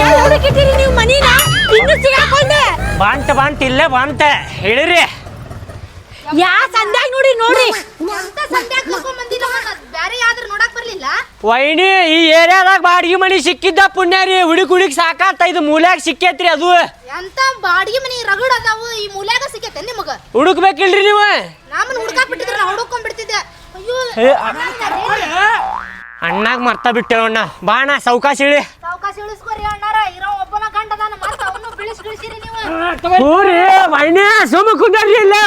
ಎಲ್ಲಿ ಹುಡುಕಿಟ್ಟಿರಿ ನೀವು ಮನಿನ? ಇನ್ನು ಸಿಗಾಕೊಂಡೆ ಬಾಂಟ ಬಾಂಟ ಇಲ್ಲೇ ಬಾಂಟ. ಹೇಳಿರಿ. ಯಾ ಸಂಧ್ಯಾಗ ನೋಡಿ ನೋಡಿ. ವೈಣಿ ಈ ಏರಿಯಾದಾಗ ಬಾಡಿಗೆ ಮನಿ ಸಿಕ್ಕಿದ್ದ ಪುಣ್ಯ ರೀ. ಹುಡುಕ್ ಹುಡುಕ್ ಸಾಕಾತ ಇದು ಮೂಲ್ಯಾಗ ಸಿಕ್ಕೇತ್ರಿ ಅದು. ಎಂತ ಬಾಡಿಗೆ ಮನಿ ರಗಡ್ ಅದಾವು ಈ ಮೂಲ್ಯಾಗ ಸಿಕ್ಕೇತ ನಿಮಗ? ಹುಡುಕ್ಬೇಕಿಲ್ರಿ ನೀವು? ನಮ್ಮನ್ನ ಹುಡ್ಕಾಕ್ ಬಿಟ್ಟಿದ್ರ ಹುಡುಕೊಂಡ್ಬಿಡ್ತಿದ್ದೆ ಹುಡುಕೊಂಡ್ ಬಿಡ್ತಿದ್ದೆ. ಅಯ್ಯೋ ಅಣ್ಣಾಗ ಮರ್ತ ಬಿಟ್ಟೇವಣ್ಣ ಬಾಣ ಸೌಕಾಶ ಇಳಿ ಎಟ್ಟು ಇಳಿಸ್ಕೊರಿ ಅಣ್ಣಾರ. ಇರೋ ಒಬ್ಬನ ಗಂಡದಾನ ಮತ್ತ ಅವನು ಬಿಳಿಸ್ ಬಿಳಿಸಿರಿ ನೀವು ಹೂರಿ ವೈನಿ ಸುಮ್ಮ ಕುಂದ್ರಿ ಇಲ್ಲೇ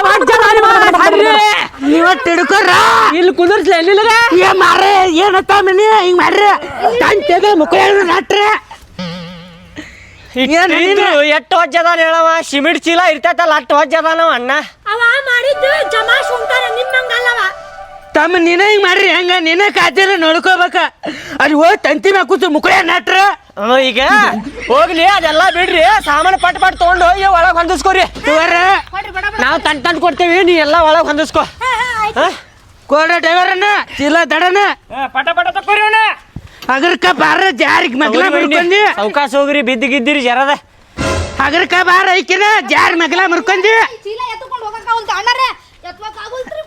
ನೀವ ತಿಡ್ಕೊರ ಇಲ್ಲಿ ಕುಂದರ್ಸ್ಲ ಎಲ್ಲಿಲ್ಲ ಏ ಮಾರ್ರೆ ಏನತ್ತ ಮನಿ? ಹಿಂಗ್ ಮಾಡ್ರಿ ತಂಟೆದ ಮುಖ ನಟ್ರೆ ಎಷ್ಟು ಹೊಜ್ಜದಾನ ಹೇಳವ? ಸಿಮಿಟ್ ಚೀಲ ಇರ್ತೈತಲ್ಲ ಅಷ್ಟು ಹೊಜ್ಜದಾನವ ಅಣ್ಣ. ಅವ ಮಾಡಿದ್ದು ಜಮಾಶ್ ಉಂಟಾರ ನಿಮ್ಮಂಗಲ್ಲವ ತಮ್ಮ ನೀನೇ ಹಿಂಗ್ ಮಾಡ್ರಿ ಹೆಂಗ? ನೀನೇ ಕಾತಿರ ನೋಡ್ಕೋಬೇಕ ಅಲ್ಲಿ ಹೋಗಿ ತಂತಿ ಮ್ಯಾಗ ಕೂತು ಮುಕ್ಕಳ ನಟ್ರ. ಈಗ? ಹೋಗ್ಲಿ ಅದೆಲ್ಲ ಬಿಡ್ರಿ. ಸಾಮಾನು ಪಟ್ ಪಟ್ ತಗೊಂಡು ಹೋಗಿ ಒಳಗೆ ಹೊಂದಿಸ್ಕೊರಿ. ಇವರ ನಾವು ತಂದ್ ತಂದ್ ಕೊಡ್ತೇವಿ ನೀ ಎಲ್ಲ ಒಳಗ್ ಹೊಂದಿಸ್ಕೊ. ಕೋಡ ಡ್ರೈವರನ್ನ ಚೀಲ ದಡನ. ಪಟ ಪಟ ತಕ್ಕೋರಿ ಅವನ. ಹಗರ್ಕ ಬಾರ ಜಾರಿಗೆ ಮಗ್ಲ ಮುರ್ಕೊಂಡಿ. ಅವಕಾಶ ಹೋಗ್ರಿ ಬಿದ್ದು ಗಿದ್ದಿರಿ ಜರದ. ಹಗರ್ಕ ಬಾರ ಐಕಿನ ಜಾರ್ ಮಗ್ಲ ಮುರ್ಕೊಂಡಿ. ಚೀಲ ಎತ್ಕೊಂಡು ಹೋಗಕ್ಕ ಒಂದು ಅಣ್ಣರೇ ಆಗುಲ್ತ್ರಿ.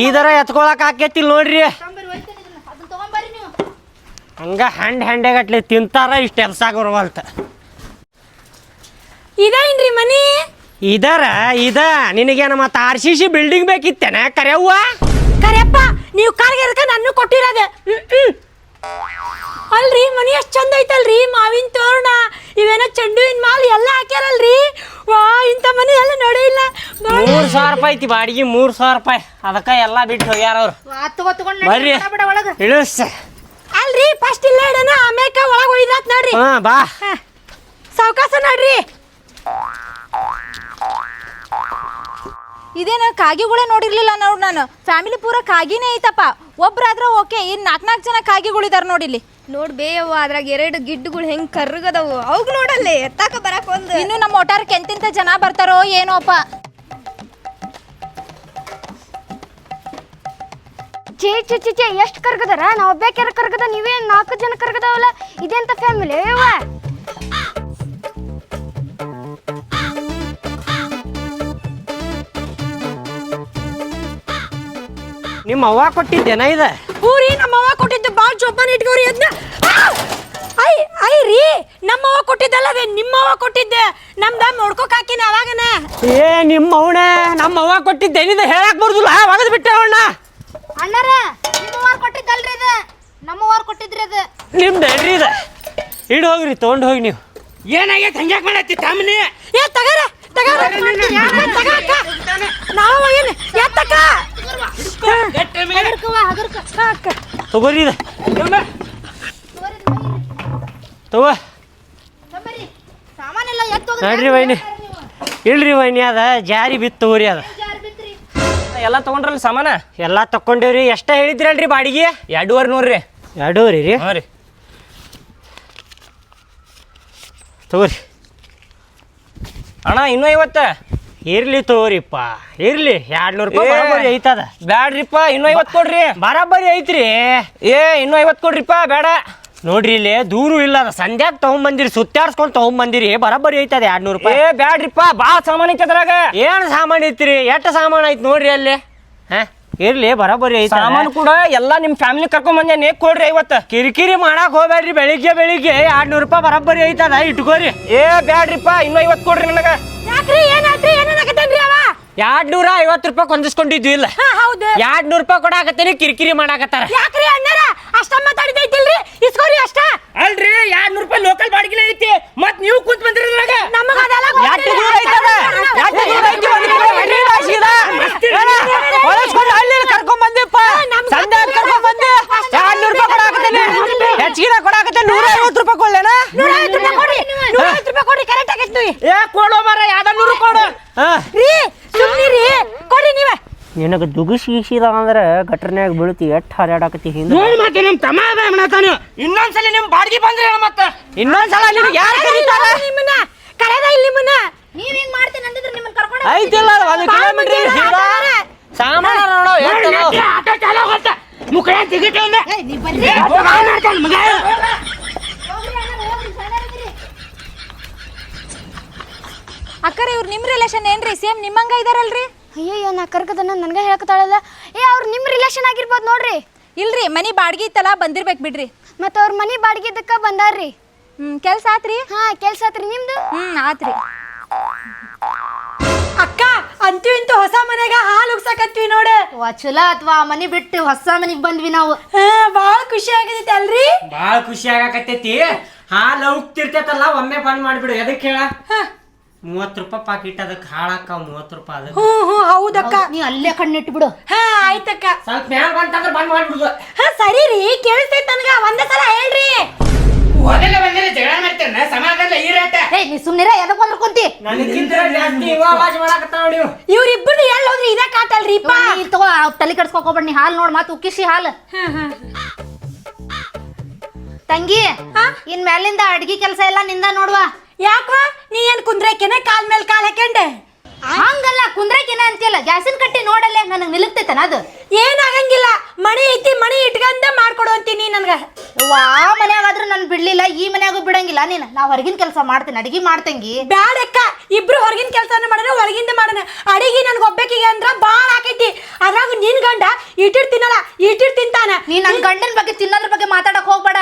ಈದರ ಎತ್ಕೊಳಕ್ ಆಕೇತಿಲ್ ನೋಡ್ರಿ. ತಂಬರಿ ಹ್ಯಾಂಡ್ ಹಂಗ ಹಂಡ್ ಹಂಡೆಗಟ್ಲೆ ತಿಂತಾರ ಇಷ್ಟ ಎಲ್ಸ ಬರವಲ್ತ ಇದೇನ್ರಿ ಮನಿ? ಇದರ ಇದ ನಿನಗೇನ ಮತ್ತ ಆರ್ ಸಿ ಸಿ ಬಿಲ್ಡಿಂಗ್ ಬೇಕಿತ್ತೇನ ಕರೆಯವ್ವ ಕರೆಯಪ್ಪ ನೀವು ಕಾರ್ಗೆ ಅದಕ್ಕೆ ನನ್ನ ಕೊಟ್ಟಿರೋದೆ? ಹ್ಮ್, ಹ್ಮ್. ಅಲ್ರಿ ಮನಿ ಎಷ್ಟು ಚಂದ ಐತಲ್ರಿ? ಮಾವಿನ ತೋರಣ ಇವೇನ ಚೆಂಡು ಹೂವಿನ ಮಾಲ್ ಎಲ್ಲ ಹಾಕ್ಯಾರಲ್ರಿ? ವಾ ಇಂಥ ಮನಿ ಎಲ್ಲ ನಡೆಯಿಲ್ಲ ಮೂರ್ ಸಾವಿರ ರೂಪಾಯಿ ಐತಿ ಬಾಡಿಗೆ ಮೂರ್ ಸಾವಿರ ರೂಪಾಯಿ. ಅದಕ್ಕ ಎಲ್ಲಾ ಬಿಟ್ಟು ಹೋಗ್ಯಾರ ಅವ್ರು. ಆ ತಗೋ ತಗೊಂಡ್ ಬರ್ರಿ. ಬಿಡ ಒಳಗ. ಇಳಿಸ್ ಅಲ್ರಿ ಫಸ್ಟ್ ಇಲ್ಲ ಇಡೋಣ ಆಮೇಕ ಒಳಗೆ ಒಯ್ದಾತ್ ನೋಡ್ರಿ. ಹಾ ಬಾ. ಸಾವಕಾಶ ನೋಡ್ರಿ. ಇದೇನು ಕಾಗಿಗಳೇ ನೋಡಿರ್ಲಿಲ್ಲ ನೋಡಿ ನಾನು. ಫ್ಯಾಮಿಲಿ ಪೂರ ಕಾಗಿನೇ ಐತಪ್ಪ. ಒಬ್ರಾದ್ರ ಓಕೆ ಇನ್ ನಾಲ್ಕು ನಾಲ್ಕು ಜನ ಕಾಗಿಗಳಿದಾರ ನೋಡಿಲ್ಲಿ. ನೋಡ್ ಬೇಯವ್ವ ಅದ್ರಾಗ ಎರಡು ಗಿಡ್ಡುಗಳು ಹೆಂಗ್ ಕರ್ಗದವು ಅವಾಗ ನೋಡಲ್ಲಿ ಎತ್ತಾಕ ಬರಕ್ ಒಂದು. ಇನ್ನು ನಮ್ಮ ಒಟ್ಟಾರಕ್ಕೆ ಕೆಂತಿಂತ ಜನ ಬರ್ತಾರೋ ಏನೋಪ್ಪ ಚೇ ಚೇ ಚೇ ಚೇ ಎಷ್ಟು ಕರ್ಗದಾರ? ನಾವ್ ಒಬ್ಬ ಕರ್ಗದ? ನೀವೇ ನಾಲ್ಕು ಜನ ಕರ್ಗದವಲ್ಲ? ಇದೆಂತ ಫ್ಯಾಮಿಲಿ ಅವ್ವ? ನಿಮ್ಮ ಅವ್ವ ಕೊಟ್ಟಿದ್ದೇನ ಇದ? ನಮ್ಮ ನಮ್ಮವ್ವ ಕೊಟ್ಟಿದ್ದು ಬಾಳ್ ಜೋಪಾನ ಇಟ್ಕೋರಿ ಅದ್ನ. ಐ ಐ ರೀ ನಮ್ಮವ್ವ ನಿಮ್ಮ ಅವ್ವ ಕೊಟ್ಟಿದ್ದೆ. ನಮ್ದ ನೋಡ್ಕೋಕ್ ಹಾಕಿನ ಅವಾಗನ. ಏ ನಿಮ್ಮ ಅವಣೆ ನಮ್ಮ ಅವ್ವ ಕೊಟ್ಟಿದ್ದೇನಿದೆ ಹೇಳಕ್ ಬರ್ದಿಲ್ಲ. ಒಗದ್ ಬಿಟ್ಟೆ ಅವಣ್ಣ ಅಣ್ಣಾರ ನಿಮ್ಮವಾರ್ ಕೊಟ್ಟಿದ್ದಲ್ರಿ ಇದು. ನಮ್ಮವಾರ್ ಕೊಟ್ಟಿದ್ರಿ ಅದು. ನಿಮ್ದೇನ್ರಿ ಇದು ಇದೆ? ಇಡ್ ಹೋಗ್ರಿ ತೊಗೊಂಡ್ ಹೋಗಿ ನೀವು. ಏನಾಗೈತೆ ಹಂಗ್ಯಾಕ್ ಮಾಡತ್ತಿ ತಮ್ಮನಿ? ಏ ತಗರ ತಗರ ನಾವು ತಗೋರಿ ತಗೋರಿ ತಗೋ ನೋಡ್ರಿ ವೈನಿ. ಇಲ್ರಿ ವೈನಿ ಅದ ಜಾರಿ ಬಿತ್ತು ತಗೋರಿ ಅದ. ಎಲ್ಲ ತಗೊಂಡ್ರಲ್ಲ ಸಾಮಾನ? ಎಲ್ಲ ತಕೊಂಡೇವ್ರಿ ಎಷ್ಟ ಹೇಳಿದ್ರಲ್ರಿ ಬಾಡಿಗೆ? ಎರಡೂವರೆ ನೋಡ್ರಿ ಎರಡೂವರೆ ರೀ? ಹಾಂ ರೀ. ತಗೋರಿ. ಅಣ್ಣ ಇನ್ನೂ ಐವತ್ತ ಇರ್ಲಿ ತೋರಿಪ್ಪ. ಇರ್ಲಿ ಎರಡ್ ನೂರು ರೂಪಾಯಿ ಏ. ಬರೋಬ್ಬರಿ ಐತದ. ಬ್ಯಾಡ್ರಿಪ್ಪ ಇನ್ನೂ ಐವತ್ ಕೊಡ್ರಿ. ಬರಾಬರಿ ಐತ್ರಿ. ಏ ಇನ್ನೂ ಐವತ್ ಕೊಡ್ರಿಪ್ಪ ಬೇಡ. ನೋಡ್ರಿ ಇಲ್ಲಿ ದೂರು ಇಲ್ಲ ಅದ ಸಂಧ್ಯಾಗ ತಗೊಂಬಂದಿರಿ ಸುತ್ತಾಡ್ಸ್ಕೊಂಡ್ ತಗೊಂಬಂದಿರಿ ಬರಾಬರಿ ಐತದ ಎರಡ್ ರೂಪಾಯಿ. ಏ ಬ್ಯಾಡ್ರಿಪ್ಪ ಭಾಳ ಸಾಮಾನು ಐತೆ ಅದ್ರಾಗ. ಏನ್ ಸಾಮಾನ್ ಐತ್ರಿ? ಎಷ್ಟು ಸಾಮಾನ್ ಐತ್ ನೋಡ್ರಿ ಅಲ್ಲಿ? ಹಾ? ಇರ್ಲಿ ಬರಾಬರಿ ಐತ. ಸಾಮಾನು ಕೂಡ ಎಲ್ಲ ನಿಮ್ಮ ಫ್ಯಾಮಿಲಿ ಕರ್ಕೊಂಡ್ ಬಂದೇನೆ ಕೊಡ್ರಿ ಇವತ್ತು ಕಿರಿಕಿರಿ ಮಾಡಕ್ ಹೋಗ್ಬೇಡ್ರಿ ಬೆಳಿಗ್ಗೆ ಬೆಳಿಗ್ಗೆ ಎರಡ್ ನೂರು ರೂಪಾಯಿ ಬರಾಬರಿ ಐತದ ಇಟ್ಕೋರಿ. ಏ ಬ್ಯಾಡ್ರಿಪ್ಪ ಇನ್ನೂ ಐವತ್ತು ಕೊಡ್ರಿ ನನಗ. ಎರಡ್ ನೂರ ಐವತ್ತು ರೂಪಾಯಿ ಹೊಂದಿಸ್ಕೊಂಡಿದ್ವಿ ಇಲ್ಲ. ಹಾ ಹೌದು. ಎರಡ್ ನೂರು ರೂಪಾಯಿ ಕೊಡಾಕತ್ತೇನೆ ಕಿರಿಕಿರಿ ಮಾಡಾಕತ್ತಾರ. ಯಾಕ್ರಿ ಅಣ್ಣಾರ ಅಷ್ಟ ಮಾತಾಡಿದೈತಿಲ್ರಿ? ಇಸ್ಕೋರಿ ಅಷ್ಟ. ಅಲ್ರಿ ಎರಡ್ ನೂರು ರೂಪಾಯಿ ಲೋಕಲ್ ಬಾಡಿಗೆ ಐತಿ. ಮತ್ ನೀವು ಕೂತ್ ಬಂದಿರಿ ನನಗ ನಮಗ ಅದೆಲ್ಲ ಎಷ್ಟು ದೂರ ಐತದ ಎಷ್ಟು ದೂರ ಐತಿ ಒಂದ್ ಕಡೆ ಎಣ್ಣೆ ಹಾಕ್ಸಿದ? ಏನ? ಹೊಳಸ್ಕೊಂಡು ಹಳ್ಳಿ ಕರ್ಕೊಂಡ್ ಬಂದಿಪ್ಪ ಸಂಡೆ ಕರ್ಕೊಂಡ್ ಬಂದೆ ಎರಡ್ ನೂರು ರೂಪಾಯಿ ಕೊಡಾಕತ್ತೀನಿ ಹೆಚ್ಚಿಗೆ ಕೊಡಾಕತ್ತೆ ನೂರ ಐವತ್ತು ರೂಪಾಯಿ ಕೊಡ್ಲೇನ? ನೂರ ಐವತ್ತು ರೂಪಾಯಿ ಕೊಡ್ರಿ ನೂರ ಐವತ್ತು ರೂಪಾಯಿ ಕೊಡ್ರಿ ಕರೆಕ್ಟ್ ಆಗೈತೆ ಏ ಕೊಡೋ ಮರ ಯಾವ್ದ ನೂರು ಕೊಡು. ರೀ ಸುಮ್ಮನಿರಿ ಕೊಡಿ ನೀವೇ. ನಿನಗೆ ದುಗುಸ್ ಗೀಸಿದ ಅಂದ್ರೆ ಗಟ್ರನ್ಯಾಗ ಬೀಳ್ತಿ ಎಟ್ ಹಾರಾಡಕತ್ತಿ ಹಿಂದೆ ನೋಡ್ ಮತ್ತೆ ನಿಮ್ ತಮ್ಮ ಅದ ಇನ್ನೊಂದ್ಸಲಿ ನಿಮ್ ಬಾಡಿಗೆ ಬಂದ್ರೆ ಹೇಳ ಮತ್ತ? ಇನ್ನೊಂದ್ಸಲ ನಿಮ್ಗೆ ಯಾರು ಕರೀತಾರ? ನಿಮ್ಮನ್ನ ಕರೆದ ಇಲ್ಲಿ ನಿಮ್ಮನ್ನ. ನೀವ್ ಹಿಂಗ್ ಮಾಡ್ತೀನಿ ಅಂದಿದ್ರೆ ನಿಮ್ಮನ್ನ ಕರ್ಕೊಂಡು ಐತಿಲ್ಲ ಅದು ಕಿಲೋಮೀಟರ್ ಸಾಮಾನ ನೋಡೋ ಎಷ್ಟು? ಆಟೋ ಚಾಲೋ ಮುಖ ತೆಗಿತ ಏ ನೀ ಬರ್ರಿ ಮಾಡ್ತಾನ ಮಗ. ಅಕ್ಕರ ಇವ್ರು ನಿಮ್ಮ ರಿಲೇಷನ್ ಏನ್ರಿ? ಸೇಮ್ ನಿಮ್ಮಂಗ ಇದಾರಲ್ರಿ? ಅಯ್ಯಯ್ಯೋ ನಾ ಕರ್ಕದನ್ನ ನನಗೆ ಹೇಳಕತ್ತಾಳಲ್ಲ. ಏ ಅವ್ರು ನಿಮ್ಮ ರಿಲೇಷನ್ ಆಗಿರ್ಬೋದು ನೋಡ್ರಿ. ಇಲ್ರಿ ಮನಿ ಬಾಡ್ಗಿ ಇತ್ತಲ್ಲ ಬಂದಿರ್ಬೇಕು ಬಿಡ್ರಿ. ಮತ್ತು ಅವ್ರ ಮನೆ ಬಾಡಿಗೆದಕ್ಕೆ ಬಂದಾರ್ರಿ. ಹ್ಮ್ ಕೆಲ್ಸ ಆತ್ರಿ? ಹಾ ಕೆಲ್ಸ ಆತ್ರಿ. ನಿಮ್ದು? ಹ್ಮ್ ಆತ್ರಿ. ಅಂತೂ ಇಂತೂ ಹೊಸ ಮನೆಗ ಹಾಲು ಉಗ್ಸಕತ್ವಿ ನೋಡ. ವಾ ಚಲೋ ಅಥವಾ ಮನಿ ಬಿಟ್ಟು ಹೊಸ ಮನಿಗ್ ಬಂದ್ವಿ ನಾವು. ಹಾ ಭಾಳ ಖುಷಿ ಆಗತೈತಿ ಅಲ್ರಿ? ಬಾಳ ಖುಷಿ ಆಗಾಕತ್ತೈತಿ. ಹಾಲು ಉಗ್ತಿರ್ತೈತಲ್ಲ ಒಮ್ಮೆ ಬಂದ್ ಮಾಡ್ಬಿಡು. ಎದಕ್ಕೆ ಹೇಳ? ಮೂವತ್ತು ರೂಪಾಯಿ ಪಾಕಿಟ್ ಅದಕ್ಕೆ ಹಾಳಕ್ಕ ಮೂವತ್ತು ರೂಪಾಯಿ ಅದಕ್ಕೆ ಹ್ಞೂ ಹ್ಞೂ ಹೌದಕ್ಕ. ನೀ ಅಲ್ಲೇ ಕಣ್ಣಿಟ್ಟು ಬಿಡು. ಹಾ ಆಯ್ತಕ್ಕ. ಸ್ವಲ್ಪ ಮ್ಯಾಲ ಬಂತಂದ್ರೆ ಬಂದ್ ಮಾಡ್ಬಿಡುದು. ಹಾ ಸರಿ ರೀ ಕೇಳಿಸ್ತೈತೆ ನನಗ. ಒಂದೇ ಸಲ ಹೇಳ್ರಿ. ಮೊದಲ ಬಂದಿಲ್ಲ ಏ ನೀ ಸುಮ್ನಿರ ಎದಕ್ ಬಂದ್ರ ಕುಂತಿ? ನನಗಿಂತ ಜಾಸ್ತಿ ಇವ ಆವಾಜ್ ಮಾಡಾಕತ್ತಾವ ನೀವು ಇವ್ರಿಬ್ಬರು ಎಲ್ಲಿ ಹೋದ್ರಿ ಇದ ಕಾಟಲ್ರಿಪ್ಪ ನೀ ತಗೋ ಆ ತಲೆ ಕೆಡ್ಸ್ಕೊಕೋಬೇಡ ನೀ ಹಾಲು ನೋಡ್ ಮತ್ ಉಕ್ಕಿಸಿ ಹಾಲು. ತಂಗಿ ಇನ್ ಮ್ಯಾಲಿಂದ ಅಡ್ಗಿ ಕೆಲಸ ಎಲ್ಲ ನಿಂದ ನೋಡುವ. ಯಾಕ ನೀ ಏನ್ ಕುಂದ್ರಕೆನ ಕಾಲ್ ಮೇಲೆ ಕಾಲ್ ಹಾಕೊಂಡೆ ಹಂಗಲ್ಲ ಕುಂದ್ರಕಿನ ಅಂತಿಲ್ಲ ಗ್ಯಾಸಿನ ಕಟ್ಟಿ ನೋಡಲ್ಲೇ ನನಗೆ ನಿಲುಕ್ತೈತನ ಅದು. ಏನಾಗಂಗಿಲ್ಲ ಮಣಿ ಐತಿ ಮಣಿ ಇಟ್ಕಂದ ಮಾಡ್ಕೊಡು ಅಂತೀನಿ ನನಗೆ. ವಾ ಮನ್ಯಾಗಾದ್ರೂ ನಾನು ಬಿಡ್ಲಿಲ್ಲ ಈ ಮನ್ಯಾಗೂ ಬಿಡಂಗಿಲ್ಲ ನೀನು. ನಾ ಹೊರಗಿನ ಕೆಲಸ ಮಾಡ್ತೀನಿ ಅಡಿಗೆ ಮಾಡ್ತಂಗಿ. ಬ್ಯಾಡಕ್ಕ ಇಬ್ರು ಹೊರಗಿನ ಕೆಲಸನ ಮಾಡೋಣ ಒಳಗಿಂದ ಮಾಡೋಣ ಅಡಿಗೆ ನನ್ಗೆ ಒಬ್ಬಾಕಿಗೆ ಅಂದ್ರ ಬಾಳ ಆಕೈತಿ. ಅದ್ರಾಗ ನಿನ್ ಗಂಡ ಇಟ್ಟಿರ್ ಇಟ್ಟಿರ್ತಿಂತಾನ ಇಟ್ಟಿರ್ ತಿಂತಾನ. ನೀ ನನ್ ಗಂಡನ ಬಗ್ಗೆ ತಿನ್ನೋದ್ರ ಬಗ್ಗೆ ಮಾತಾಡಕ್ ಹೋಗ್ಬೇಡ.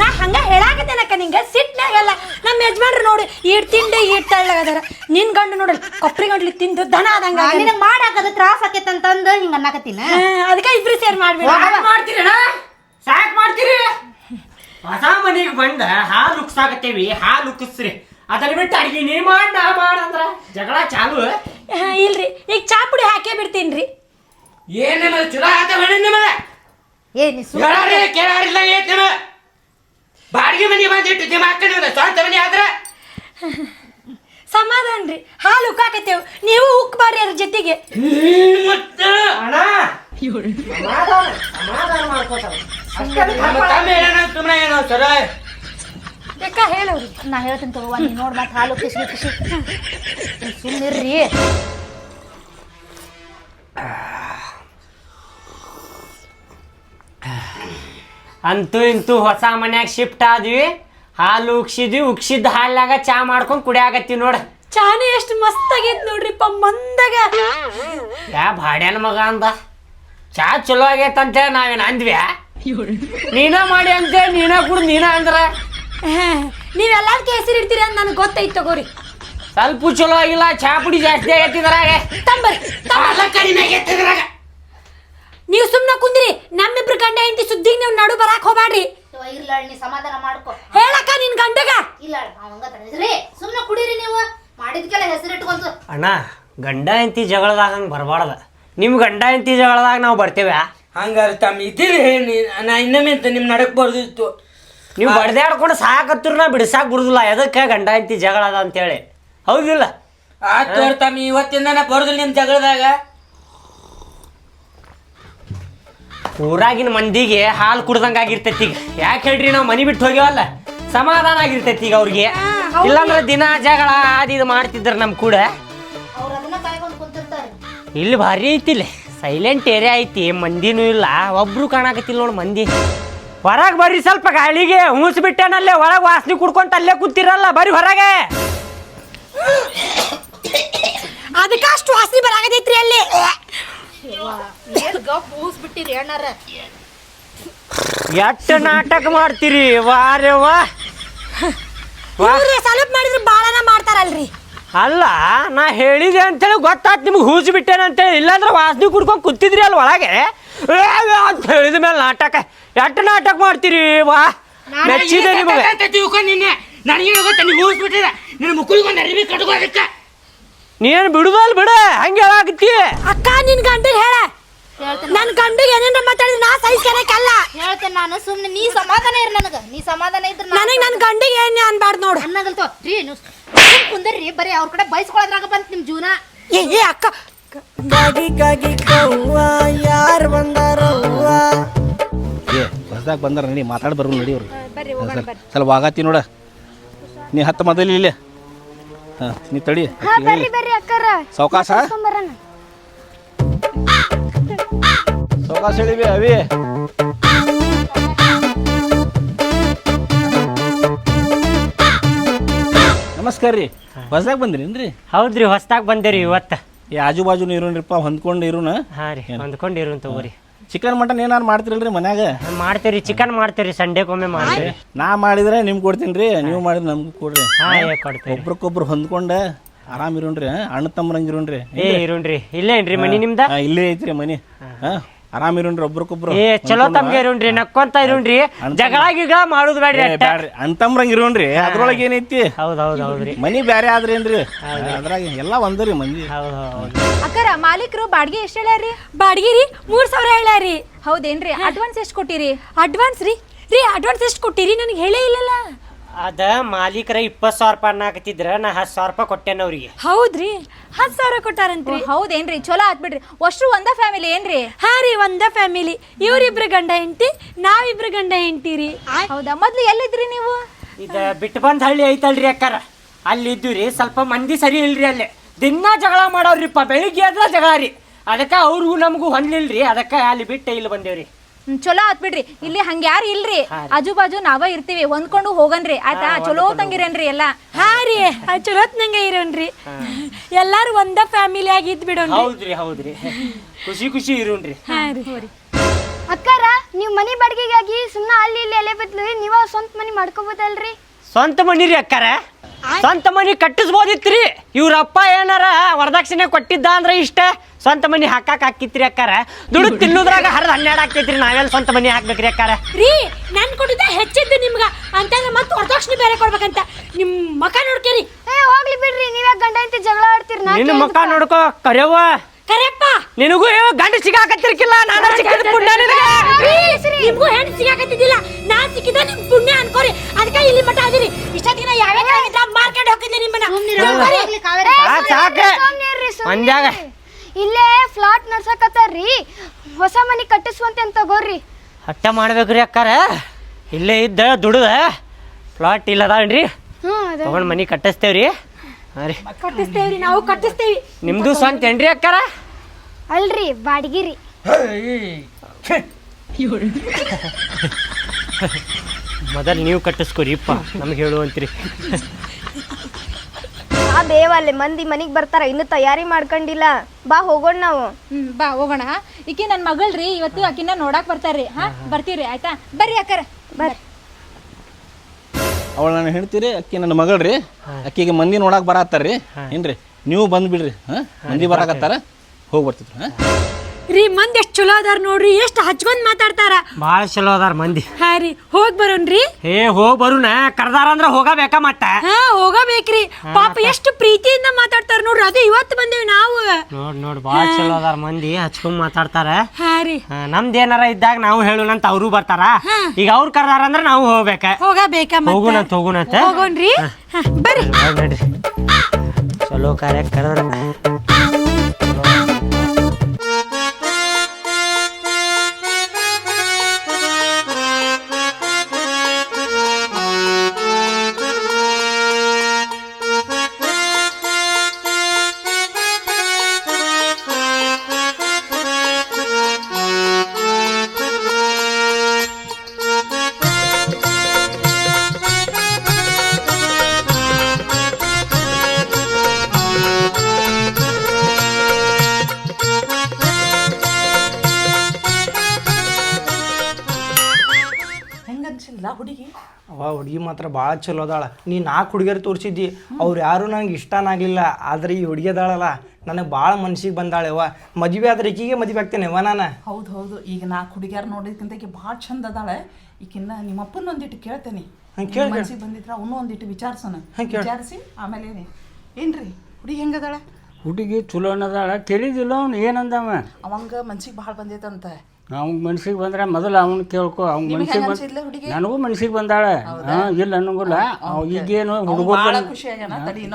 ನಾ ಹಂಗ ಹೇಳಾಕತ್ತೇನಕ್ಕ ನಿಂಗ? ಸಿಟ್ನಾಗಲ್ಲ ನಮ್ಮ ಯಜಮಾನ್ರು ನೋಡಿ ಇಟ್ ತಿಂಡಿ ಇಟ್ ತಳ್ಳಗದಾರ. ನಿನ್ ಗಂಡು ನೋಡಿ ಕೊಪ್ರಿ ಗಂಡ್ಲಿ ತಿಂದು ದನ ಆದಂಗ ನಿನಗೆ ನಿನಗ್ ಮಾಡಾಕದ ತ್ರಾಸ ಆಕೇತಂತಂದು ಹಿಂಗ ಅನ್ನಕತ್ತೀನಿ? ಅದಕ್ಕೆ ಇಬ್ರು ಸೇರ್ ಮಾಡ್ಬಿಡ. ಸಾಕ್ ಮಾಡ್ತೀರಣ ಸಾಕ್ ಮಾಡ್ತೀರಿ? ಹೊಸ ಮನೆಗೆ ಬಂದ ಹಾಲು ಉಕ್ಸಾಕತ್ತೇವಿ ಹಾಲು ಉಕ್ಕಿಸ್ರಿ ಅದನ್ನ ಬಿಟ್ಟು ಅಡ್ಗೆ ನೀ ಮಾಡ್ ನಾ ಮಾಡಂದ್ರ ಜಗಳ ಚಾಲು? ಇಲ್ರಿ. ಈಗ ಚಾ ಪುಡಿ ಹಾಕೇ ಬಿಡ್ತೀನ್ರಿ. ಏನ್ ನಿಮ್ಮದು ಚಲೋ ಆತ ಬಣ್ಣ ನಿಮ್ಮ ಏ ಕೇಳಾರಿಲ್ಲ ನಿಮ್ಮ ಬಾಡಿಗೆ ಮನೆ ಬಂದಿಟ್ಟು ನಿಮ್ಮ ಅಕ್ಕನ ಸ್ವಂತ ಮನೆ ಆದ್ರ? ಸಮಾಧಾನ ರೀ. ಹಾಲು ಉಕ್ಕಾಕತ್ತೇವು. ನೀವು ಉಕ್ ಬಾರಿ ಅದ್ರ ಜೊತೆಗೆ. ಮತ್ತ? ಅಣ್ಣ ಸಮಾಧಾನ ಸಮಾಧಾನ ಮಾಡ್ಕೋತಾರ. ಏನೋ ಸುಮ್ಮನೆ ಏನೋ ಸರ. ಯಾಕ ಹೇಳವ್ರಿ ನಾ ಹೇಳ್ತೀನಿ ತಗೋ ನೀ ನೋಡ್ ಮತ್ತೆ ಹಾಲು ಕಿಸಿ ಕಿಸಿ ಸುಮ್ಮನಿರ್ರಿ ಅಂತೂ ಇಂತೂ ಹೊಸ ಮನ್ಯಾಗ ಶಿಫ್ಟ್ ಆದ್ವಿ. ಹಾಲು ಉಕ್ಸಿದ್ವಿ ಉಕ್ಸಿದ ಹಾಲ್ನಾಗ ಚಾ ಮಾಡ್ಕೊಂಡು ಕುಡಿಯಾಕತ್ತೀವಿ ನೋಡ. ಚಾನೆ ಎಷ್ಟು ಮಸ್ತ್ ಆಗೈತ್ ನೋಡ್ರಿಪ್ಪ ಮಂದಾಗ. ಯಾ ಭಾಡ್ಯಾನ ಮಗ ಅಂದ. ಚಾ ಚಲೋ ಆಗೈತಂತ ನಾವೇನ ಅಂದ್ವಿ ನೀನ ಮಾಡಿ ಅಂತ ನೀನ ಕುಡ್ ನೀನ ಅಂದ್ರ. ನೀವೆಲ್ಲ ಹೆಸರು ಇಡ್ತೀರಿ ಅಂತ ನನಗೆ ಗೊತ್ತೈತ್ ತಗೋರಿ. ಸ್ವಲ್ಪ ಚಲೋ ಆಗಿಲ್ಲ ಚಾ ಪುಡಿ ಜಾಸ್ತಿ ಆಗೈತಿ ತಂಬರ್ ಕಡಿಮೆ ಆಗೈತೆ ಇದ್ರಾಗ ನೀವು ಸುಮ್ಮನೆ ಕುಂದ್ರಿ ನಮ್ಮಿಬ್ರು ಗಂಡ ಹೆಂಡತಿ ಸುದ್ದಿಗೆ ನೀವು ನಡು ಬರಾಕ್ ನೀ ಸಮಾಧಾನ ಮಾಡ್ಕೊ. ಹೇಳಕ್ಕ ನಿನ್ ಗಂಡಗ. ಇಲ್ಲ ಅವಂಗ ಸುಮ್ನೆ ಕುಡೀರಿ ನೀವು. ಮಾಡಿದ್ಕೆಲ್ಲ ಹೆಸರು ಇಟ್ಕೊಂತ ಅಣ್ಣ ಗಂಡ ಎಂತಿ ಜಗಳದಾಗ ಹಂಗೆ ಬರಬಾರ್ದ. ನಿಮ್ಮ ಗಂಡ ಎಂತಿ ಜಗಳದಾಗ ನಾವು ಬರ್ತೇವೆ ಹಂಗಾರೆ ತಮ್ಮ ಇದ್ದೀರಿ ಹೇಳಿ. ನಾ ಇನ್ನೊಮ್ಮೆ ಅಂತ ನಿಮ್ ನಡಕ್ ಬರ್ದಿತ್ತು. ನೀವು ಬಡ್ದಾಡ್ಕೊಂಡು ಸಾಕತ್ತಿರ ನಾ ಬಿಡ್ಸಾಕ್ ಬಿಡುದಿಲ್ಲ ಎದಕ್ಕೆ ಗಂಡ ಹೆಂಡತಿ ಜಗಳದ ಅದ ಅಂತೇಳಿ. ಹೌದಿಲ್ಲ? ಆತು ತಮ್ಮ ಇವತ್ತಿಂದ ನಾ ಬರೋದಿಲ್ಲ ನಿಮ್ ಜಗಳದಾಗ. ಊರಾಗಿನ ಮಂದಿಗೆ ಹಾಲು ಕುಡ್ದಂಗ ಆಗಿರ್ತೈತಿ ಈಗ. ಯಾಕೆ ಹೇಳ್ರಿ ನಾವು ಮನಿ ಬಿಟ್ಟು ಹೋಗ್ಯವಲ್ಲ? ಸಮಾಧಾನ ಆಗಿರ್ತೈತಿ ಈಗ ಅವ್ರಿಗೆ. ಇಲ್ಲಾಂದ್ರೆ ದಿನ ಜಗಳ ಅದು ಇದು ಮಾಡ್ತಿದ್ರು ನಮ್ಮ ಕೂಡ. ಇಲ್ಲಿ ಭಾರಿ ಐತಿಲ್ಲ. ಸೈಲೆಂಟ್ ಏರಿಯಾ ಐತಿ ಮಂದಿನೂ ಇಲ್ಲ. ಒಬ್ರು ಕಾಣಕತ್ತಿಲ್ಲ ನೋಡಿ ಮಂದಿ. ಹೊರಗೆ ಬರ್ರಿ ಸ್ವಲ್ಪ ಗಾಳಿಗೆ. ಹೂಸ್ಬಿಟ್ಟೇನಲ್ಲೇ ಒಳಗೆ ವಾಸನೆ ಕುಡ್ಕೊಂತ ಅಲ್ಲೇ ಕೂತಿರಲ್ಲ ಬರ್ರಿ ಹೊರಗೆ. ಅದಕ್ಕೆ ಅಷ್ಟು ವಾಸನೆ ಬರಾಗದೈತ್ರಿ ಅಲ್ಲಿ. ಗಪ್ ಊಸ್ಬಿಟ್ಟಿರಿ ಅಣ್ಣಾರ? ಎಷ್ಟು ನಾಟಕ ಮಾಡ್ತೀರಿ? ವಾರೆ ವಾ. ಸಲಪ್ ಮಾಡಿದ್ರೆ ಬಾಳನ ಮಾಡ್ತಾರಲ್ರಿ. ಅಲ್ಲ ನಾ ಹೇಳಿದೆ ಅಂತೇಳಿ ಗೊತ್ತಾಯ್ತು ನಿಮ್ಗೆ ಹೂಜು ಬಿಟ್ಟೇನ ಅಂತೇಳಿ. ಇಲ್ಲಾಂದ್ರೆ ವಾಸನೆ ಕುಡ್ಕೊಂಡು ಕೂತಿದ್ರಿ ಅಲ್ಲಿ ಒಳಗೆ? ಅಂತ ಹೇಳಿದ ಮೇಲೆ ನಾಟಕ. ಎಷ್ಟು ನಾಟಕ ಮಾಡ್ತೀರಿ? ವಾ. ಮೆಚ್ಚಿದೆ ನಿಮಗೆ. ನಿನ್ನೆ? ನನಗೆ ಗೊತ್ತಾ ನೀವು ಊಸ್ಬಿಟ್ಟಿದ ನಿನ್ನ ಮುಕ್ಕಳಿಗೆ ಒಂದು ಅರಿವಿ ಕಟ್ಕೋ ಅದಕ್ಕೆ ನೀನು ಬಿಡುವಲ್ ಬಿಡ ಹಂಗೆ ಹೇಳಾಕತ್ತಿ. ಅಕ್ಕ ನಿನ್ ಗಂಡಗ್ ಹೇಳ. ಹೇಳ್ತೇನೆ. ನನ್ ಗಂಡಗ್ ಏನೇನ್ರ ಮಾತಾಡಿದ್ರೆ ನಾ ಸಹಿಸ್ಕೊಳಕಲ್ಲ ಹೇಳ್ತೇನೆ ನಾನು ಸುಮ್ಮನೆ ನೀ ಸಮಾಧಾನ ಇರ್ ನನಗ. ನೀ ಸಮಾಧಾನ ಇದ್ರ ನನಗ್ ನನ್ ಗಂಡಿಗೆ ಏನ್ ಅನ್ಬಾರ್ದು ನೋಡು. ಅನ್ನಗಲ್ತೋ ರೀ ನೀವು ಕುಂದರ್ರಿ ಬರೀ ಅವ್ರ ಕಡೆ ಬಯಸ್ಕೊಳದ್ರಾಗ ಬಂತ ನಿಮ್ ಜೀವನ. ಏ ಏ ಅಕ್ಕ. ಏ ಹೊಸದಾಗ ಬಂದಾರ ನಡಿ ಮಾತಾಡಿ ಬರ್ಬೋದು ನಡಿ ಅವ್ರು. ಸ್ವಲ್ಪ ವಾಗಾತಿ ನೋಡ. ನೀ ಹತ್ತು ಮೊದಲು ಇಲ್ಲೇ. ಹಾಂ ನೀ ತಡಿ. ಸಾವಕಾಶ ಸಾವಕಾಶ ಹೇಳಿವಿ ಅವಿ. ನಮಸ್ಕಾರ ರೀ. ಹೊಸದಾಗ ಬಂದ್ರೇನ್ರಿ ಹೌದ್ರಿ ಹೊಸ್ದಾಗ್ ಬಂದೇರಿ ಇವತ್ತ. ಈ ಆಜು ಬಾಜು ಇರೋನ್ರಿಪ್ಪ ಹೊಂದ್ಕೊಂಡು ಇರೋನ ಹಾ ರೀ ಹೊಂದ್ಕೊಂಡಿರು ತಗೋರಿ. ಚಿಕನ್ ಮಟನ್ ಏನಾರು ಮಾಡ್ತಿರಲ್ರಿ ಮನ್ಯಾಗ? ಮಾಡ್ತೀರಿ ಚಿಕನ್ ಮಾಡ್ತೀರಿ ಸಂಡೇಗೊಮ್ಮೆ ಮಾಡ್ತೀವಿ ನಾ ಮಾಡಿದ್ರೆ ನಿಮ್ಗೆ ಕೊಡ್ತೀನಿ ರೀ ನೀವು ಮಾಡಿದ್ರೆ ನಮ್ಗೂ ಕೊಡ್ರಿ. ಹಾ ಏ ಒಬ್ರಕ್ಕೊಬ್ರು ಹೊಂದ್ಕೊಂಡ ಆರಾಮ್ ಇರೋನ್ರಿ ಅಣ್ಣ ತಮ್ಮ ಇರೋನ್ರಿ ಏ ಇರುಣ್ರಿ. ಇಲ್ಲೇನ್ರಿ ಮನಿ ನಿಮ್ದ? ಇಲ್ಲೇ ಐತ್ರಿ ಮನಿ. ಹಾ. ಆರಾಮ್ ಇರೋಣ್ರಿ ಒಬ್ರಕ್ಕೊಬ್ರು. ಏ ಚಲೋ ತಮ್ಗೆ ಇರುಣ್ರಿ ನಕ್ಕೊಂತ ಇರುಣ್ರಿ. ಜಗಳ ಗಿಗಳ ಮಾಡುದು ಬೇಡ್ರಿ. ಬ್ಯಾಡ್ರಿ. ಅಣ್ಣ ತಮ್ಮರಂಗ್ ಇರೋನ್ರಿ ಅದ್ರೊಳಗೆ ಏನೈತಿ? ಹೌದ್ ಹೌದ್ ಹೌದ್ರಿ ಮನಿ ಬ್ಯಾರೆ ಆದ್ರೇನ್ರಿ ಅದ್ರಾಗ ಎಲ್ಲ ಒಂದರಿ ಮಂದಿ. ಹೌದ್ ಹೌದ್ ಅಕ್ಕರ ಮಾಲೀಕರು ಬಾಡಿಗೆ ಎಷ್ಟು ಹೇಳ್ಯಾರಿ ಬಾಡ್ಗಿ ರೀ ಮೂರ್ ಸಾವಿರ ಹೇಳ್ಯಾರಿ ಹೌದೇನ್ರಿ? ಅಡ್ವಾನ್ಸ್ ಎಷ್ಟು ಕೊಟ್ಟಿರಿ? ಅಡ್ವಾನ್ಸ್ ರೀ. ರೀ ಅಡ್ವಾನ್ಸ್ ಎಷ್ಟು ಕೊಟ್ಟಿರಿ? ನನಗೆ ಹೇಳೇ ಇಲ್ಲಲ್ಲ. ಅದ ಮಾಲೀಕರ ಇಪ್ಪತ್ತು ಸಾವಿರ ರೂಪಾಯಿ ಅನ್ನಾಕತ್ತಿದ್ರ ನಾ ಹತ್ತು ಸಾವಿರ ರೂಪಾಯಿ ಕೊಟ್ಟೆನ ಅವ್ರಿಗೆ. ಹೌದ್ರಿ? ಹತ್ತು ಸಾವಿರ ಕೊಟ್ಟಾರಂತ್ರಿ? ಹೌದೇನ್ರಿ? ಚಲೋ ಆತ್ ಬಿಡ್ರಿ. ಅಷ್ಟ್ರು ಒಂದ ಫ್ಯಾಮಿಲಿ ಏನ್ರಿ? ಹಾ ರೀ ಒಂದ ಫ್ಯಾಮಿಲಿ. ಇವ್ರಿಬ್ರು ಗಂಡ ಹೆಂಡತಿ ನಾವಿಬ್ರು ಗಂಡ ಹೆಂಡತಿ ರೀ ಹೌದಾ? ಮೊದ್ಲು ಎಲ್ಲಿದ್ರಿ ನೀವು? ಇದ ಬಿಟ್ಟು ಬಂದ ಹಳ್ಳಿ ಐತಲ್ರಿ ಅಕ್ಕಾರ. ಅಲ್ಲಿ ಇದ್ದೀವ್ರಿ ಸ್ವಲ್ಪ ಮಂದಿ ಸರಿ ಇಲ್ರಿ ಅಲ್ಲಿ. ದಿನಾ ಜಗಳ ಮಾಡೋರಿಪ್ಪ ಬೆಳಿಗ್ಗೆ ಅದ್ರ ಜಗಳ ರೀ. ಅದಕ್ಕೆ ಅವ್ರಿಗೂ ನಮಗೂ ಹೊಂದಿಲ್ರಿ ಅದಕ್ಕೆ ಅಲ್ಲಿ ಬಿಟ್ಟು ಇಲ್ಲಿ ಬಂದೇವ್ರಿ. ಚಲೋ ಆತ್ ಬಿಡ್ರಿ. ಇಲ್ಲಿ ಹಂಗ ಯಾರು ಇಲ್ರಿ? ಆಜು ಬಾಜು ನಾವ ಇರ್ತೀವಿ. ಹೊಂದ್ಕೊಂಡು ಹೋಗನ್ರಿ. ಆಯ್ತಾ? ಚಲೋ ತಂಗಿರನ್ರಿ ಎಲ್ಲ? ಹಾ ರೀ. ಚಲೋ ನಂಗೆ ಇರೋನ್ರಿ. ಎಲ್ಲಾರು ಒಂದ ಫ್ಯಾಮಿಲಿ ಆಗಿ ಇದ್ ಬಿಡೋನ್ರಿ. ಹೌದ್ರಿ ಹೌದ್ರಿ. ಖುಷಿ ಖುಷಿ ಇರೋನ್ರಿ. ಹಾ ರೀ. ಅಕ್ಕಾರ ನೀವು ಮನಿ ಬಾಡಿಗೆಗಾಗಿ ಸುಮ್ಮನೆ ಅಲ್ಲಿ ಇಲ್ಲಿ ಎಲೆ ಬದ್ಲು ನೀವ ಸ್ವಂತ ಮನಿ ಮಾಡ್ಕೋಬೋದಲ್ರಿ? ಸ್ವಂತ ಮನಿ ರೀ ಅಕ್ಕಾರ ಸ್ವಂತ ಮನಿ ಕಟ್ಟಿಸ್ಬೋದಿತ್ರಿ? ಇವ್ರ ಅಪ್ಪ ಏನಾರ ವರದಕ್ಷಿಣೆ ಕೊಟ್ಟಿದ್ದ ಅಂದ್ರೆ ಇಷ್ಟ? ಸ್ವಂತ ಮನಿ ಹಾಕಾಕ್ ಹಾಕಿತ್ರಿ ಅಕ್ಕಾರ? ದುಡ್ಡು ತಿನ್ನುದ್ರಾಗ ಹರಿದ ಹನ್ನೆರಡು ಹಾಕೈತ್ರಿ ನಾವೆಲ್ಲ ಸ್ವಂತ ಮನಿ ಹಾಕ್ಬೇಕ್ರಿ ಅಕ್ಕಾರ. ರೀ ನನ್ ಕೊಟ್ಟಿದ್ದ ಹೆಚ್ಚಿದ್ದು ನಿಮ್ಗ. ಅಂತಂದ್ರೆ ಮತ್ತೆ ವರದಕ್ಷಿಣೆ ಬೇರೆ ಕೊಡ್ಬೇಕಂತ. ನಿಮ್ ಮಕ ನೋಡ್ಕೇರಿ. ಏ ಹೋಗ್ಲಿ ಬಿಡ್ರಿ ನೀವೇ ಗಂಡ ಅಂತ ಜಗಳ ಆಡ್ತೀರಿ ನಾ ನಿನ್ನ ಮುಖ ನೋಡ್ಕೋ ಕರೆಯವ್ವ ಕರೆಪ್ಪ! ನಿನಗೂ ಏನೋ ಗಂಡ ಸಿಗಾಕತ್ತಿರ್ಕಿಲ್ಲ ನಾನು ಸಿಕ್ಕಿದ ಪುಣ್ಯ ನಿನಗೆ. ನಿಮಗೂ ಹೆಣ್ಣು ಸಿಗಾಕತ್ತಿದ್ದಿಲ್ಲ. ನಾನು ಸಿಕ್ಕಿದ ನಿಮ್ ಪುಣ್ಯ ಅನ್ಕೋರಿ. ಅದಕ್ಕೆ ಇಲ್ಲಿ ಮಟ್ಟ adiರಿ ಇಷ್ಟ ದಿನ ಯಾವ್ಯಾವ ಮಾರ್ಕೆಟ್ ಹೋಗಿದ್ದೆ ನಿಮ್ಮನ್ನ. ಸಾಕ್. ಸಾಕ ಇಲ್ಲೇ ಫ್ಲಾಟ್ ನಡ್ಸಕತ್ತಾರ್ರಿ. ಹೊಸ ಮನೆ ಕಟ್ಟಿಸುವಂತೆ ಅಂತ ತಗೋರಿ ಹಟ್ಟ ಮಾಡ್ಬೇಕ್ರಿ ಅಕ್ಕಾರ. ಇಲ್ಲೇ ಇದ್ದ ದುಡ್ದ. ಫ್ಲಾಟ್ ಇಲ್ಲ ಅದಾವೇನ್ರಿ ಹ್ಮ್ ಅದ. ತಗೊಂಡ್ ಮನಿ ಕಟ್ಟಿಸ್ತೇವ್ರಿ. ರೀ. ಕಟ್ಟಿಸ್ತೇವ್ರಿ ನಾವು ಕಟ್ಟಿಸ್ತೇವಿ. ನಿಮ್ದು ಸ್ವಂತ ಏನ್ರಿ ಅಕ್ಕಾರ? ಅಲ್ರಿ ಬಾಡಿಗಿರಿ. ಮೊದಲು ನೀವು ಕಟ್ಟಿಸ್ಕೊರಿ ಇಪ್ಪ ನಮ್ಗೆ ಹೇಳುವಂತ್ರಿ ಆ ಬೇವಲ್ಲಿ ಮಂದಿ ಮನಿಗ್ ಬರ್ತಾರ ಇನ್ನು ತಯಾರಿ ಮಾಡ್ಕೊಂಡಿಲ್ಲ. ಬಾ ಹೋಗೋಣ ನಾವು. ಹ್ಮ್ ಬಾ ಹೋಗೋಣ. ಈಕಿ ನನ್ ಮಗಳ್ರಿ ಇವತ್ತು ಆಕಿನ ನೋಡಾಕ್ ಬರ್ತಾರ್ರಿ. ಹಾ ಬರ್ತೀರಿ ಆಯ್ತಾ? ಬರ್ರಿ ಅಕ್ಕರ. ಬರ್ರಿ ಅವಳು ನಾನು ಹೇಳ್ತೀರಿ ಅಕ್ಕಿ ನನ್ನ ಮಗಳ್ರಿ. ಅಕ್ಕಿಗೆ ಮಂದಿ ನೋಡಕ್ ಬರತ್ತಾರ್ರಿ. ಏನ್ರಿ? ನೀವು ಬಂದ್ಬಿಡ್ರಿ ಹಾ? ಮಂದಿ ಬರಾಕತ್ತಾರ? ಹೋಗಿ ಬರ್ತಿದ್ರು ಹಾ? ರೀ ಮಂದಿ ಎಷ್ಟು ಚಲೋ ಅದಾರ ನೋಡ್ರಿ ಎಷ್ಟು ಹಚ್ಕೊಂಡ್ ಮಾತಾಡ್ತಾರ. ಭಾಳ ಚಲೋ ಅದಾರ ಮಂದಿ. ಹಾ ರೀ ಹೋಗ್ ಬರೋನ್ರಿ ಏ ಹೋಗ್ ಬರುನ ಕರ್ದಾರ ಅಂದ್ರ ಹೋಗಬೇಕಾ ಮತ್ತ. ಹಾ ಹೋಗಬೇಕ್ರಿ. ಪಾಪ ಎಷ್ಟು ಪ್ರೀತಿಯಿಂದ ಮಾತಾಡ್ತಾರ ನೋಡ್ರಿ ಅದು ಇವತ್ತು ಬಂದೇವಿ ನಾವು. ನೋಡ್ ನೋಡ್ ಭಾಳ ಚಲೋ ಅದಾರ ಮಂದಿ ಹಚ್ಕೊಂಡ್ ಮಾತಾಡ್ತಾರ. ಹಾ ರೀ. ಹಾ, ನಮ್ದ್ ಏನಾರ ಇದ್ದಾಗ ನಾವು ಹೇಳುನಂತ ಅವ್ರು ಬರ್ತಾರ. ಈಗ ಅವ್ರು ಕರ್ದಾರ ಅಂದ್ರ ನಾವು ಹೋಗ್ಬೇಕ. ಹೋಗಬೇಕಾ ಮತ್ತೆ? ಹೋಗುಣಂತ ಹೋಗೋಣ್ರಿ. ಹಾ, ಬರ್ರಿ. ನಡ್ರಿ. ಚಲೋ ಕಾರ್ಯ ಕರೆದ್ರ ಹುಡುಗಿ ಮಾತ್ರ ಭಾಳ ಚಲೋ ಅದಾಳ. ನೀ ನಾಲ್ಕು ಹುಡುಗಿಯರು ತೋರಿಸಿದ್ದಿ. ಅವ್ರು ಯಾರು ನಂಗೆ ಇಷ್ಟನಾಗಲಿಲ್ಲ ಆದ್ರೆ ಈ ಹುಡುಗಿ ಅದಾಳಲ್ಲ. ನನಗೆ ಭಾಳ ಮನ್ಸಿಗೆ ಬಂದಾಳೆವ ಮದುವೆ ಆದ್ರೆ ಈಕಿಗೆ ಮದುವೆ ಆಗ್ತೇನೆ ಅವ ನಾನು. ಹೌದು ಹೌದು. ಈಗ ನಾಲ್ಕು ಹುಡುಗಿಯಾರು ನೋಡಿದ್ಕಿಂತ ಈಕೆ ಭಾಳ ಚಂದ ಅದಾಳೆ. ಈಕಿನ್ನ ನಿಮ್ಮ ಅಪ್ಪನ ಒಂದಿಟ್ಟು ಕೇಳ್ತೇನೆ ಹಂಗೆ ಕೇಳಿ. ಮನ್ಸಿಗೆ ಬಂದಿದ್ರ ಅವನು ಒಂದಿಟ್ಟು ವಿಚಾರಿಸೋಣ ಕೇಳ್. ವಿಚಾರಿಸಿ ಆಮೇಲೆ ಏನಿ? ಏನ್ರಿ? ಹುಡುಗಿ ಹೆಂಗದಾಳ ಹುಡುಗಿ ಚಲೋ ಅನ್ನದಾಳ ತಿಳಿದಿಲ್ಲ ಅವ್ನು. ಏನಂದವ ಅವಂಗ ಮನ್ಸಿಗೆ ಭಾಳ ಬಂದೈತಂತ. ಅವ್ನ ಮನ್ಸಿಗೆ ಬಂದ್ರೆ ಮೊದಲು ಅವ್ನು ಕೇಳ್ಕೊ ಅವ್ನ ಮನ್ಸಿಗೆ ಬಂದ ನನಗೂ ಮನ್ಸಿಗೆ ಬಂದಾಳ. ಹಾ ಇಲ್ಲ ಅನ್ನಂಗಿಲ್ಲ ಅವ್ ಈಗೇನು ಹುಡುಗ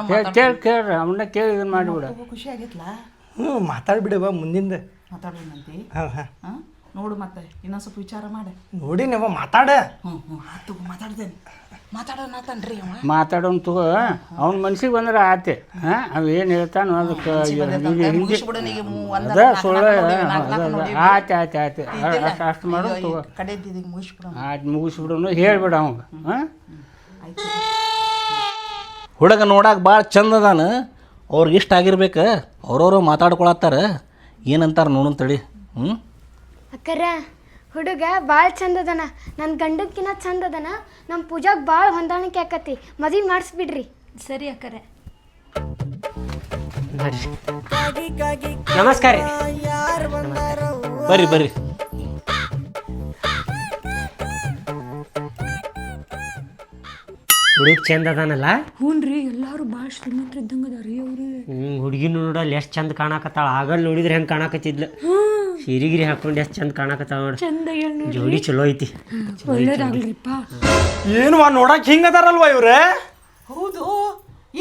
ಕೇಳಿ ಕೇಳಿ ಕೇಳ್ರಿ ಅವನ್ನ ಕೇಳಿ ಇದನ್ನ ಮಾಡಿಬಿಡ. ಖುಷಿ ಮಾತಾಡಿ ಹ್ಞೂ ಮಾತಾಡ್ಬಿಡವ ಮುಂದಿಂದ. ಮಾತಾಡ್ಬಿಡಂತಿ ಹಾಂ. ಹಾಂ? ನೋಡು ಮತ್ತೆ ಇನ್ನೊಂದ್ ಸ್ವಲ್ಪ ವಿಚಾರ ಮಾಡ. ನೋಡಿ ನೀವು ಮಾತಾಡ. ಹ್ಞೂ ಹ್ಞೂ ಆತು ಮಾತಾಡ್ತೇನೆ. ಮಾತಾಡೋಣತನ್ರಿ ಅವ. ಮಾತಾಡೋನ್ ತಗೋ. ಅವ್ನ ಮನ್ಸಿಗೆ ಬಂದ್ರೆ ಆತೆ. ಹಾಂ ಅವ್ ಏನು ಹೇಳ್ತಾನೋ ಅದಕ್ಕೆ ಮುಗಿಸ್ಬಿಡೋಣ ಈಗ ಮೂ- ಅದ ನಾಲ್ಕು ಸುಳ್ಳು ನಾಲ್ಕು ನೋಡೀವಿ, ನಾಲ್ಕು ನಾಲ್ಕು ನೋಡೀವಿ. ಆಯ್ತು ಆಯ್ತು ಆಯ್ತು? ಅಷ್ಟು ಅಷ್ಟು ಮಾಡು ಈಗ ತಗೋ. ಕಡೆದ್ದು ಇದೀಗ ಮುಗಿಸ್ಬಿಡೋಣ ಆಯ್ತು ಮುಗಿಸ್ಬಿಡೋನು ಹೇಳ್ಬಿಡ ಅವಂಗ. ಹಾಂ? ಹುಡುಗ ನೋಡಕ್ಕೆ ಭಾಳ ಚಂದ ಅದಾನ. ಅವ್ರಿಗೆ ಇಷ್ಟ ಆಗಿರ್ಬೇಕು. ಅವ್ರವ್ರು ಮಾತಾಡ್ಕೊಳತ್ತಾರ. ಏನಂತಾರ ನೋಡೋಣ ತಡಿ. ಹ್ಞೂ ಅಕ್ಕರ ಹುಡುಗ ಭಾಳ ಚಂದದನ ನನ್ನ ಗಂಡಕ್ಕಿನ್ನ ಚಂದದನ ನಮ್ಮ ಪೂಜಾಗೆ ಭಾಳ ಹೊಂದಾಣಿಕೆ ಆಕತಿ ಮದುವೆ ಮಾಡಿಸ್ಬಿಡ್ರಿ. ಸರಿ ಅಕ್ಕರೆ. ನಮಸ್ಕಾರ ಬರ್ರಿ ಬರ್ರಿ. ಹುಡುಗ ಚಂದ ಅದಾನಲ್ಲ ಹ್ಞೂ ರೀ ಎಲ್ಲಾರು ಭಾಳ ಶ್ರೀಮಂತರ ಇದ್ದಂಗೆ ಅದಾರಿ ಅವ್ರು. ಹ್ಮ್ ಹುಡುಗಿನ ನೋಡಲ್ಲ ಎಷ್ಟು ಚಂದ ಕಾಣಕತ್ತಾಳ. ಆಗಲ್ ನೋಡಿದ್ರೆ ಹೆಂಗೆ ಕಾಣಕತ್ತಿದ್ಲು. ಸಿರಿಗಿರಿ ಹಾಕೊಂಡು ಎಷ್ಟು ಚಂದ ಕಾಣಕತ್ತಾವ ನೋಡ. ಚಂದ ಹೇಳಿ ನೋಡಿ ಜೋಡಿ ಚಲೋ ಐತಿ. ಒಳ್ಳೇದಾಗ್ಲಿಪ್ಪ. ಏನು ನೋಡಕ್ ಹಿಂಗ ಅದಾರಲ್ವಾ ಇವ್ರೆ? ಹೌದು.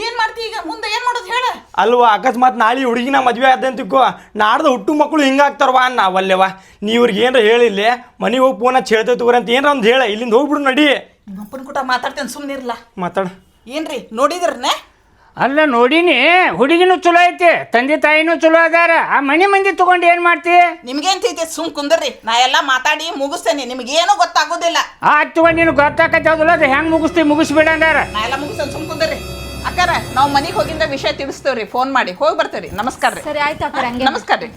ಏನ್ ಮಾಡ್ತಿ ಈಗ? ಮುಂದೆ ಏನ್ ಮಾಡೋದು ಹೇಳ. ಅಲ್ವಾ ಅಕಸ್ಮಾತ್ ನಾಳೆ ಹುಡುಗಿನ ಮದ್ವೆ ಆದಂತ ತಿಕ್ಕೋ ನಾಡ್ದ ಹುಟ್ಟು ಮಕ್ಕಳು ಹಿಂಗಾಗ್ತಾರವಾ ನಾವಲ್ಲೇವಾ? ನೀ ಇವ್ರಿಗೆ ಏನ್ರ ಹೇಳಿಲ್ಲ ಮನೆಗೆ ಹೋಗಿ ಫೋನ್ ಹಚ್ಚಿ ಹೇಳ್ತೇವೆ ತಗೋರಿ ಅಂತ ಏನ್ರ ಒಂದು ಹೇಳ ಇಲ್ಲಿಂದ ಹೋಗ್ಬಿಡು ನಡಿ. ನಿಮ್ಮಪ್ಪನ ಕೂಟ ಮಾತಾಡ್ತೇನೆ ಸುಮ್ಮನಿರ್ಲ ಮಾತಾಡ. ಏನ್ರಿ ನೋಡಿದ್ರನೆ ಅಲ್ಲ ನೋಡಿನಿ ಹುಡುಗಿನೂ ಚಲೋ ಐತಿ ತಂದೆ ತಾಯಿನೂ ಚಲೋ ಅದಾರ. ಆ ಮನೆ ಮಂದಿ ತಗೊಂಡು ಏನ್ ಮಾಡ್ತಿ? ನಿಮ್ಗೇನ್ ತೈತಿ ಸುಮ್ ಕುಂದ್ರಿ ನಾ ಎಲ್ಲ ಮಾತಾಡಿ ಮುಗಿಸ್ತೇನೆ. ನಿಮ್ಗೇನು ಗೊತ್ತಾಗೋದಿಲ್ಲ. ಆ ತಗೊಂಡು ನೀನು ಗೊತ್ತಾಕತ್ತೆ ಹೌದಲ್ಲ ಅದು ಹೆಂಗ್ ಮುಗಿಸ್ತಿ ಮುಗಿಸ್ಬೇಡ ಅಂದಾರ. ನಾ ಎಲ್ಲ ಮುಗಿಸ್ತೇನೆ. ಸುಮ್ ಕುಂದ್ರಿ ಅಕ್ಕಾರ ನಾವು ಮನೆಗೆ ಹೋಗಿಂದ ವಿಷಯ ತಿಳಿಸ್ತೇವ್ರಿ. ಫೋನ್ ಮಾಡಿ ಹೋಗಿ ಬರ್ತೇವ್ರಿ. ನಮಸ್ಕಾರ ರೀ ಸರಿ ಆಯ್ತು ಅಕ್ಕರೆ ಹಂಗೆ. ನಮಸ್ಕಾರ ರೀ